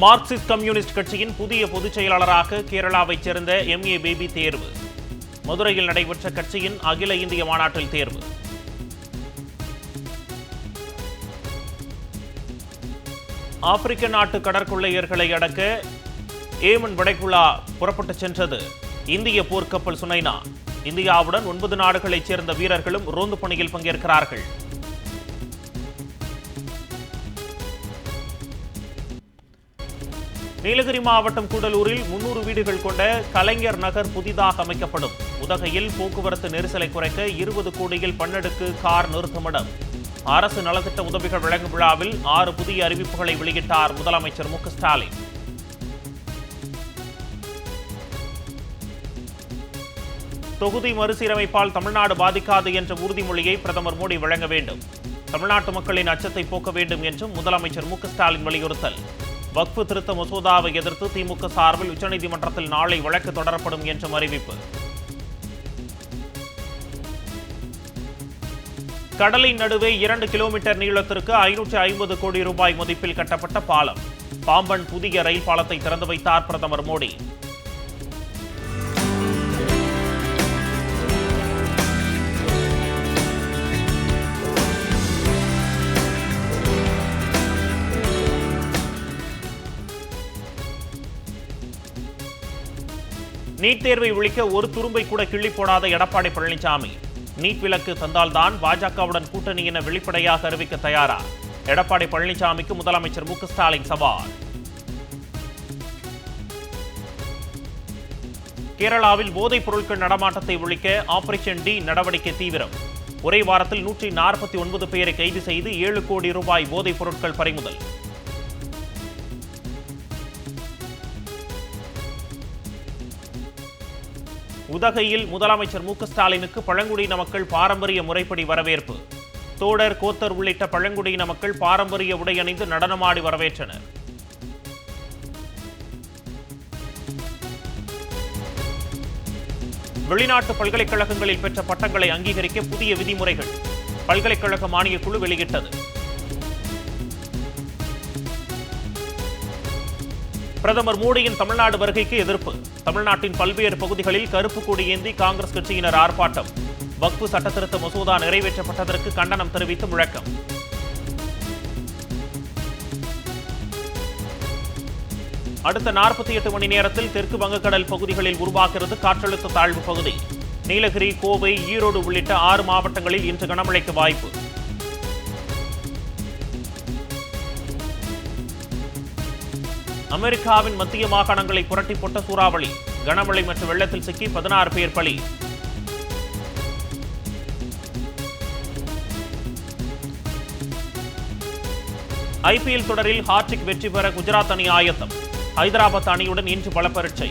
Marxist communist கட்சியின் புதிய பொதுச் செயலாளராக கேரளாவைச் சேர்ந்த எம். ஏ. பேபி தேர்வு. மதுரையில் நடைபெற்ற கட்சியின் அகில இந்திய மாநாட்டில் தேர்வு. ஆப்பிரிக்க நாட்டு கடற்கொள்ளையர்களை அடக்க ஏமன் வடைக்குழா புறப்பட்டு சென்றது. இந்திய போர்க்கப்பல் சுனைனா. இந்தியாவுடன் ஒன்பது நாடுகளைச் சேர்ந்த வீரர்களும் ரோந்து பணியில் பங்கேற்கிறார்கள். நீலகிரி மாவட்டம் கூடலூரில் முன்னூறு வீடுகள் கொண்ட கலைஞர் நகர் புதிதாக அமைக்கப்படும். உதகையில் போக்குவரத்து நெரிசலை குறைக்க இருபது கோடியில் பன்னெடுக்கு கார் நிறுத்துமிடம். அரசு நலத்திட்ட உதவிகள் வழங்கும் விழாவில் ஆறு புதிய அறிவிப்புகளை வெளியிட்டார் முதலமைச்சர் மு ஸ்டாலின். தொகுதி மறுசீரமைப்பால் தமிழ்நாடு பாதிக்காது என்ற உறுதிமொழியை பிரதமர் மோடி வழங்க வேண்டும். தமிழ்நாட்டு மக்களின் அச்சத்தை போக்க வேண்டும் என்றும் முதலமைச்சர் மு ஸ்டாலின் வலியுறுத்தல். வக்ஃபு திருத்த மசோதாவை எதிர்த்து திமுக சார்பில் உச்சநீதிமன்றத்தில் நாளை வழக்கு தொடரப்படும் என்றும் அறிவிப்பு. கடலின் நடுவே இரண்டு கிலோமீட்டர் நீளத்திற்கு ஐநூற்று ஐம்பது கோடி ரூபாய் மதிப்பில் கட்டப்பட்ட பாலம். பாம்பன் புதிய ரயில் பாலத்தை திறந்து வைத்தார் பிரதமர் மோடி. நீட் தேர்வை ஒழிக்க ஒரு துரும்பை கூட கிள்ளி போடாத எடப்பாடி பழனிசாமி. நீட் விலக்கு தந்தால்தான் பாஜகவுடன் கூட்டணி என வெளிப்படையாக அறிவிக்க தயாரா? எடப்பாடி பழனிசாமிக்கு முதலமைச்சர் மு ஸ்டாலின் சவால். கேரளாவில் போதைப் பொருட்கள் நடமாட்டத்தை ஒழிக்க ஆபரேஷன் டி நடவடிக்கை தீவிரம். ஒரே வாரத்தில் நூற்றி நாற்பத்தி ஒன்பது பேரை கைது செய்து ஏழு கோடி ரூபாய் போதைப் பொருட்கள் பறிமுதல். உதகையில் முதலமைச்சர் மு ஸ்டாலினுக்கு பழங்குடியின மக்கள் பாரம்பரிய முறைப்படி வரவேற்பு. தோடர் கோத்தர் உள்ளிட்ட பழங்குடியின மக்கள் பாரம்பரிய உடை அணிந்து நடனமாடி வரவேற்றனர். வெளிநாட்டு பல்கலைக்கழகங்களில் பெற்ற பட்டங்களை அங்கீகரிக்க புதிய விதிமுறைகள். பல்கலைக்கழக மானியக் குழு வெளியிட்டது. பிரதமர் மோடியின் தமிழ்நாடு வருகைக்கு எதிர்ப்பு. தமிழ்நாட்டின் பல்வேறு பகுதிகளில் கருப்பு கொடி ஏந்தி காங்கிரஸ் கட்சியினர் ஆர்ப்பாட்டம். வக்பு சட்டத்திருத்த மசோதா நிறைவேற்றப்பட்டதற்கு கண்டனம் தெரிவித்து முழக்கம். அடுத்த நாற்பத்தி எட்டு மணி நேரத்தில் தெற்கு வங்கக்கடல் பகுதிகளில் உருவாகிறது காற்றழுத்த தாழ்வு பகுதி. நீலகிரி கோவை ஈரோடு உள்ளிட்ட ஆறு மாவட்டங்களில் இன்று கனமழைக்கு வாய்ப்பு. அமெரிக்காவின் மத்திய மாகாணங்களை புரட்டி போட்ட சூறாவளி கனமழை மற்றும் வெள்ளத்தில் சிக்கி பதினாறு பேர் பலி. ஐபிஎல் தொடரில் ஹார்டிக் வெற்றி பெற குஜராத் அணி ஆயத்தம். ஹைதராபாத் அணியுடன் இன்று பல பரீட்சை